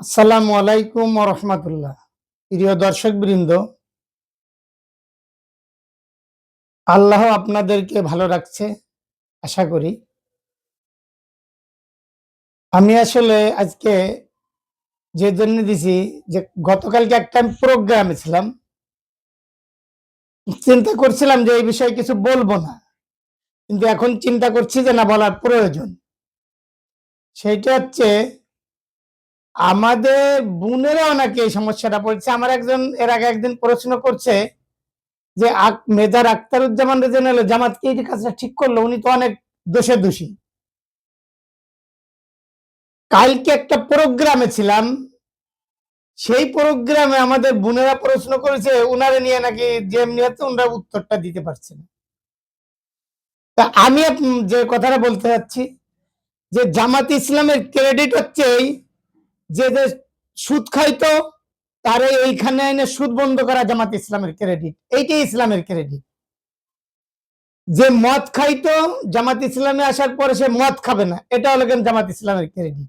আসসালামু আলাইকুম রহমতুল্লাহ। প্রিয় দর্শক বৃন্দ আল্লাহ আপনাদেরকে ভালো রাখছে, আশা করি। আমি আসলে আজকে যে জন্য দিছি, যে গতকালকে একটা আমি প্রোগ্রামে ছিলাম। চিন্তা করছিলাম যে এই বিষয়ে কিছু বলব না। কিন্তু এখন চিন্তা করছি যে না বলার প্রয়োজন। সেইটা হচ্ছে আমাদের বোনেরা অনেকে এই সমস্যাটা পড়ছে। আমার একজন, এর আগে একদিন প্রশ্ন করছে যে মেজার আখতারুজ্জামান রেজেনাল জামাত এই কাজটা ঠিক করল? উনি তো অনেক দোষে দোষী। কালকে একটা প্রোগ্রামে ছিলাম। সেই প্রোগ্রামে আমাদের বোনেরা প্রশ্ন করেছে, উনারে নিয়ে নাকি যেমনি হচ্ছে ওনারা উত্তরটা দিতে পারছে না। তা আমি যে কথাটা বলতে চাচ্ছি যে জামাত ইসলামের ক্রেডিট হচ্ছে এই যে যে সুদ খাইতো, তারে এইখানে এনে সুদ বন্ধ করা জামাত ইসলামের ক্রেডিট এইটাই ইসলামের ক্রেডিট যে মদ খাইতো, জামাত ইসলামে আসার পরে সে মদ খাবে না। এটা হলো জামাত ইসলামের ক্রেডিট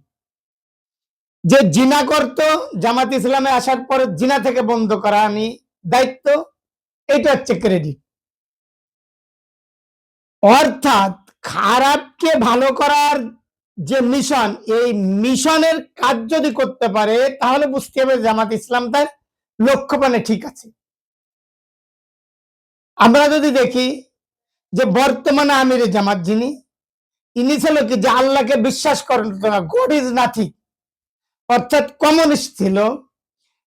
যে জিনা করত, জামাত ইসলামে আসার পরে জিনা থেকে বন্ধ করা আমি দায়িত্ব, এটা হচ্ছে ক্রেডিট অর্থাৎ খারাপকে ভালো করার যে মিশন, এই মিশনের কাজ যদি করতে পারে, তাহলে বুঝতে হবে জামাত ইসলাম তার লক্ষ্যপানে ঠিক আছে। আমরা যদি দেখি যে বর্তমানে আমির জামাত যিনি, ইনি ছিল কি যে আল্লাহকে বিশ্বাস করেন না গড ইজ নাথিং অর্থাৎ কমিউনিস্ট ছিল,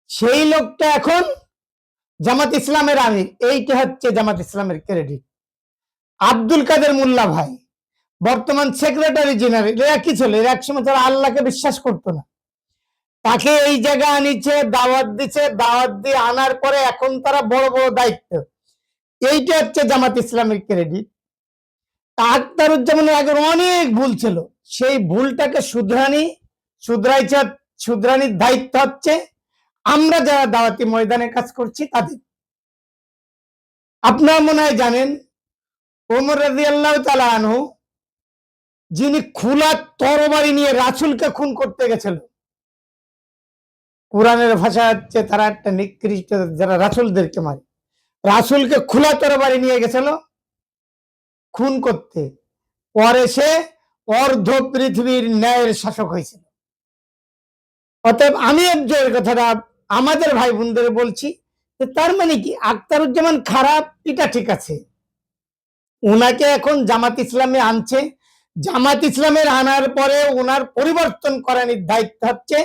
সেই লোকটা এখন জামাত ইসলামের আমির, এইটা হচ্ছে জামাত ইসলামের ক্রেডিট আব্দুল কাদের মোল্লা ভাই বর্তমান সেক্রেটারি জেনারেল এরা কি ছিল, এরা একসময় তারা আল্লাহকে বিশ্বাস করতো না। তাকে এই জায়গা আনিছে, দাওয়াত দিছে, দাওয়াত দিয়ে আনার পরে এখন তারা বড় বড় দায়িত্ব। এইটা হচ্ছে জামাত ইসলামের ক্রেডিট আখতারুজ্জামানের আগের অনেক ভুল ছিল। সেই ভুলটাকে শুধরানি, শুধরাইছে, শুধরানির দায়িত্ব হচ্ছে, আমরা যারা দাওয়াতি ময়দানে কাজ করছি তাদের। আপনারা মনে হয় জানেন, ওমর রাজি আল্লাহ তালা আনহু যিনি খোলা তরবারি নিয়ে রাসুলকে খুন করতে গেছিল কোরআনের ভাষা হচ্ছে তারা একটা নিকৃষ্ট যারা রাসুলদেরকে মারে, রাসুলকে খোলা তরবারি নিয়ে গেছিল খুন করতে। পরে সে অর্ধ পৃথিবীর ন্যায়ের শাসক হয়েছিল। অতএব আমি যে কথাটা আমাদের ভাই বোনদের বলছি যে তার মানে কি? আখতারুজ্জামান খারাপ, এটা ঠিক আছে। ওনাকে এখন জামাত ইসলামে আনছে জামাত ইসলামের আনার পরে ওনার পরিবর্তন করানোর দায়িত্ব হচ্ছে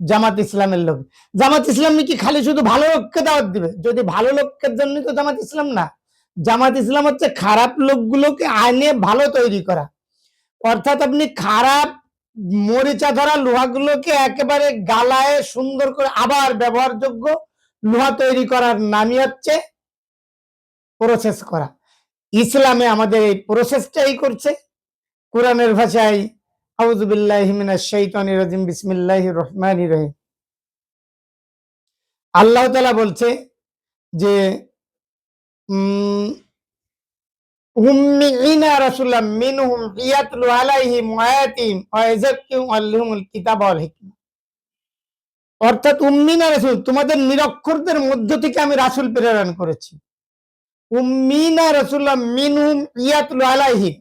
জামাত ইসলামের লোক। জামাত ইসলাম কি খালি শুধু ভালো লোককে দাওয়াত দিবে? যদি ভালো লোকের জন্য তো জামাত ইসলাম না। জামাত ইসলাম হচ্ছে খারাপ লোকগুলোকে আইনে ভালো তৈরি করা। অর্থাৎ আপনি খারাপ মরিচা ধরা লোহাগুলোকে একেবারে গালায় সুন্দর করে আবার ব্যবহারযোগ্য লোহা তৈরি করার নামই হচ্ছে প্রসেস করা। ইসলামে আমাদের এই প্রসেসটাই করছে। কোরআনের ভাষায় আউযুবিল্লাহি মিনাশ শাইতানির রাজিম, বিসমিল্লাহির রহিম। আল্লাহ তাআলা বলছে যে অর্থাৎ উম্মিনা রাসূল, তোমাদের নিরক্ষরদের মধ্য থেকে আমি রাসূল প্রেরণ করেছি। উম্মিনা রাসূলাম মিনহুম ইয়াতলু আলাইহিম।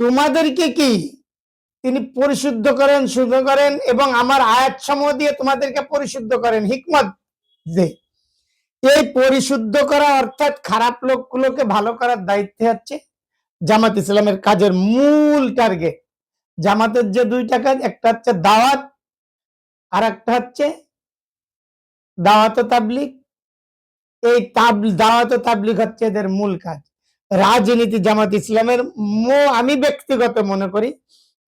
তোমাদেরকে কি তিনি পরিশুদ্ধ করেন, শুদ্ধ করেন এবং আমার আয়াত সমূহ দিয়ে তোমাদেরকে পরিশুদ্ধ করেন? হিকমত যে এই পরিশুদ্ধ করা অর্থাৎ খারাপ লোকগুলোকে ভালো করার দায়িত্ব হচ্ছে জামাত ইসলামের কাজের মূল টার্গেট। জামাতের যে দুইটা কাজ, একটা হচ্ছে দাওয়াত আর একটা হচ্ছে দাওয়াত তাবলিক এই তাব- দাওয়াত তাবলিক হচ্ছে এদের মূল কাজ। রাজনীতি জামাত ইসলামের আমি ব্যক্তিগত মনে করি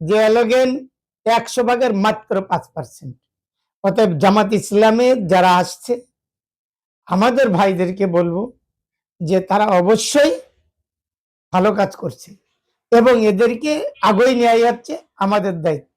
যে এলোগেন একশো ভাগের মাত্র পাঁচ পার্সেন্ট অতএব জামাত ইসলামে যারা আসছে, আমাদের ভাইদেরকে বলব যে তারা অবশ্যই ভালো কাজ করছে এবং এদেরকে আগই নেওয়া যাচ্ছে আমাদের দায়িত্ব।